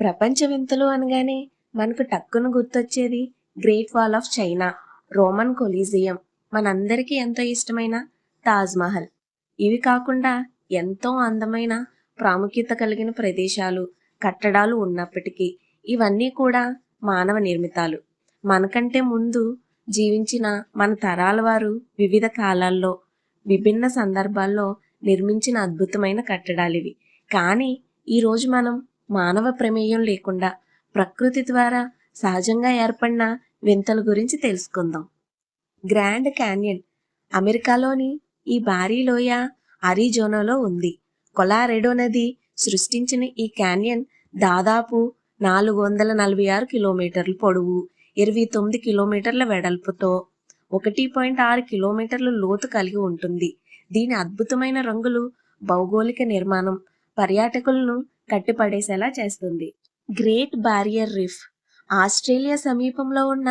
ప్రపంచ వింతలు అనగానే మనకు టక్కున గుర్తొచ్చేది Great Wall of China Roman Colosseum. మనందరికీ ఎంతో ఇష్టమైన తాజ్మహల్ ఇవి కాకుండా ఎంతో అందమైన ప్రాముఖ్యత కలిగిన ప్రదేశాలు కట్టడాలు ఉన్నప్పటికీ ఇవన్నీ కూడా మానవ నిర్మితాలు. మనకంటే ముందు జీవించిన మన తరాల వారు వివిధ కాలాల్లో విభిన్న సందర్భాల్లో నిర్మించిన అద్భుతమైన కట్టడాలు ఇవి కానీ ఈరోజు మనం మానవ ప్రమేయం లేకుండా ప్రకృతి ద్వారా సహజంగా ఏర్పడిన వింతల గురించి తెలుసుకుందాం. గ్రాండ్ క్యాన్యన్ అమెరికాలోని ఈ భారీ లోయ అరిజోనాలో ఉంది. కొలారెడో నది సృష్టించిన ఈ క్యాన్యన్ దాదాపు నాలుగు వందల నలభై ఆరు కిలోమీటర్ల పొడవు ఇరవై తొమ్మిది కిలోమీటర్ల వెడల్పుతో ఒకటి పాయింట్ ఆరు కిలోమీటర్ల లోతు కలిగి ఉంటుంది. దీని అద్భుతమైన రంగులు భౌగోళిక నిర్మాణం పర్యాటకులను కట్టిపడేసేలా చేస్తుంది. Great barrier reef. ఆస్ట్రేలియా సమీపంలో ఉన్న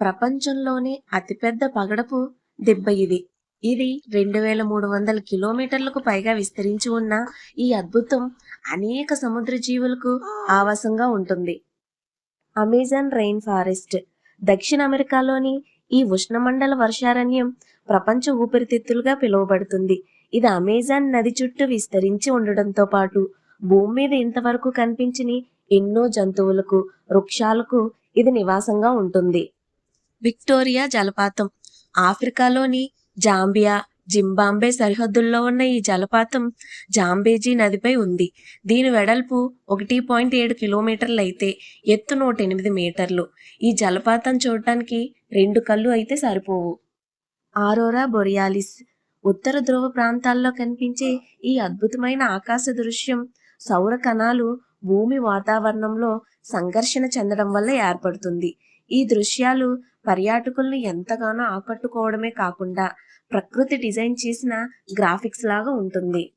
ప్రపంచంలోనే అతిపెద్ద పగడపు దిబ్బ ఇది. ఇది రెండు వేల మూడు వందల కిలోమీటర్లకు పైగా విస్తరించి ఉన్న ఈ అద్భుతం అనేక సముద్ర జీవులకు ఆవాసంగా ఉంటుంది. Amazon rainforest. దక్షిణ అమెరికాలోని ఈ ఉష్ణమండల వర్షారణ్యం ప్రపంచ ఊపిరితిత్తులుగా పిలువబడుతుంది. ఇది అమెజాన్ నది చుట్టూ విస్తరించి ఉండడంతో పాటు భూమి మీద ఇంతవరకు కనిపించని ఎన్నో జంతువులకు వృక్షాలకు ఇది నివాసంగా ఉంటుంది. విక్టోరియా జలపాతం. ఆఫ్రికాలోని జాంబియా జింబాంబే సరిహద్దుల్లో ఉన్న ఈ జలపాతం జాంబేజీ నదిపై ఉంది. దీని వెడల్పు ఒకటి పాయింట్ ఏడు కిలోమీటర్లు అయితే ఎత్తు నూట ఎనిమిది మీటర్లు. ఈ జలపాతం చూడటానికి రెండు కళ్ళు అయితే సరిపోవు. ఆరోరా బొరియాలిస్. ఉత్తర ధ్రువ ప్రాంతాల్లో కనిపించే ఈ అద్భుతమైన ఆకాశ దృశ్యం సౌర కణాలు భూమి వాతావరణంలో సంఘర్షణ చెందడం వల్ల ఏర్పడుతుంది. ఈ దృశ్యాలు పర్యాటకులను ఎంతగానో ఆకట్టుకోవడమే కాకుండా ప్రకృతి డిజైన్ చేసిన గ్రాఫిక్స్ లాగా ఉంటుంది.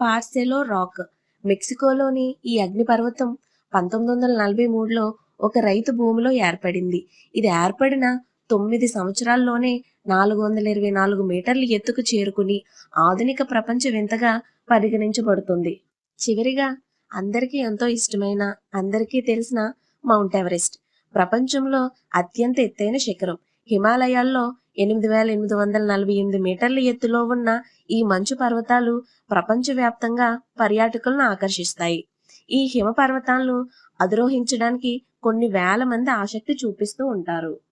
పార్సెలో రాక్ మెక్సికోలోని ఈ అగ్నిపర్వతం పంతొమ్మిది వందల నలభై మూడులో ఒక రైతు భూమిలో ఏర్పడింది. ఇది ఏర్పడిన తొమ్మిది సంవత్సరాల్లోనే నాలుగు వందల ఇరవై నాలుగు మీటర్ల ఎత్తుకు చేరుకుని ఆధునిక ప్రపంచ వింతగా పరిగణించబడుతుంది. చివరిగా అందరికీ ఎంతో ఇష్టమైన అందరికీ తెలిసిన మౌంట్ ఎవరెస్ట్. ప్రపంచంలో అత్యంత ఎత్తైన శిఖరం. హిమాలయాల్లో ఎనిమిది వేల ఎనిమిది వందల నలభై ఎనిమిది మీటర్ల ఎత్తులో ఉన్న ఈ మంచు పర్వతాలు ప్రపంచవ్యాప్తంగా పర్యాటకులను ఆకర్షిస్తాయి. ఈ హిమ పర్వతాలను అధిరోహించడానికి కొన్ని వేల మంది ఆసక్తి చూపిస్తూ ఉంటారు.